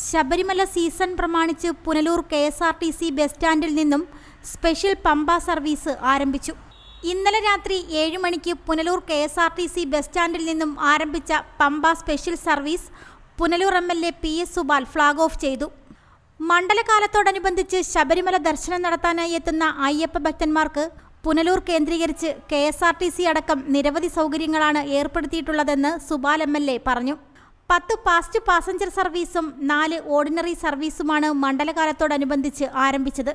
Sabarimala season പ്രമാണിച്ച് Punalur K S R T C bus സ്റ്റാൻഡിൽ നിന്നും സ്പെഷ്യൽ പമ്പ സർവീസ് ആരംഭിച്ചു. ഇന്നലെ രാത്രി ഏഴ് മണിക്ക് Punalur K S R T C bus സ്റ്റാൻഡിൽ നിന്നും ആരംഭിച്ച Pamba special service Punalur M L A P S Supal flag off ചെയ്തു. മണ്ഡലകാലത്തോടനുബന്ധിച്ച് ശബരിമല ദർശനം നടത്താനായി എത്തുന്ന അയ്യപ്പ ഭക്തന്മാർക്ക് പുനലൂർ കേന്ദ്രീകരിച്ച് K S R T C അടക്കം നിരവധി സൗകര്യങ്ങളാണ് ഏർപ്പെടുത്തിയിട്ടുള്ളതെന്ന് സുബാൽ എം എൽ എ പറഞ്ഞു. പത്ത് പാസ്റ്റ് പാസഞ്ചർ സർവീസും നാല് ഓർഡിനറി സർവീസുമാണ് മണ്ഡലകാലത്തോടനുബന്ധിച്ച് ആരംഭിച്ചത്.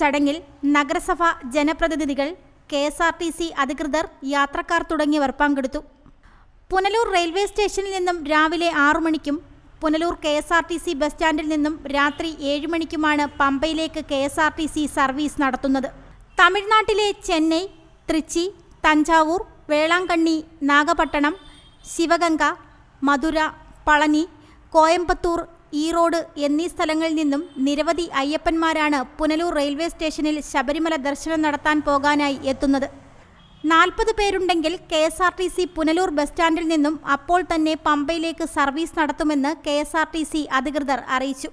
ചടങ്ങിൽ നഗരസഭ ജനപ്രതിനിധികൾ K S R T C അധികൃതർ യാത്രക്കാർ തുടങ്ങിയവർ പങ്കെടുത്തു. പുനലൂർ റെയിൽവേ സ്റ്റേഷനിൽ നിന്നും രാവിലെ ആറു മണിക്കും Punalur K S R T C bus സ്റ്റാൻഡിൽ നിന്നും രാത്രി ഏഴ് മണിക്കുമാണ് പമ്പയിലേക്ക് K S R T C service നടത്തുന്നത്. തമിഴ്നാട്ടിലെ ചെന്നൈ തൃച്ചി തഞ്ചാവൂർ വേളാങ്കണ്ണി നാഗപട്ടണം ശിവഗംഗ മധുര പളനി കോയമ്പത്തൂർ ഈറോഡ് എന്നീ സ്ഥലങ്ങളിൽ നിന്നും നിരവധി അയ്യപ്പന്മാരാണ് പുനലൂർ റെയിൽവേ സ്റ്റേഷനിൽ ശബരിമല ദർശനം നടത്താൻ പോകാനായി എത്തുന്നത്. നാൽപ്പത് പേരുണ്ടെങ്കിൽ K S R T C Punalur bus സ്റ്റാൻഡിൽ നിന്നും അപ്പോൾ തന്നെ പമ്പയിലേക്ക് സർവീസ് നടത്തുമെന്ന് K S R T C അധികൃതർ അറിയിച്ചു.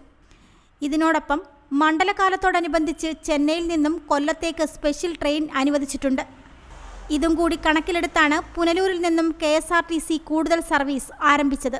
ഇതിനോടൊപ്പം മണ്ഡലകാലത്തോടനുബന്ധിച്ച് ചെന്നൈയിൽ നിന്നും കൊല്ലത്തേക്ക് സ്പെഷ്യൽ ട്രെയിൻ അനുവദിച്ചിട്ടുണ്ട്. ഇതും കൂടി കണക്കിലെടുത്താണ് പുനലൂരിൽ നിന്നും കെ കൂടുതൽ സർവീസ് ആരംഭിച്ചത്.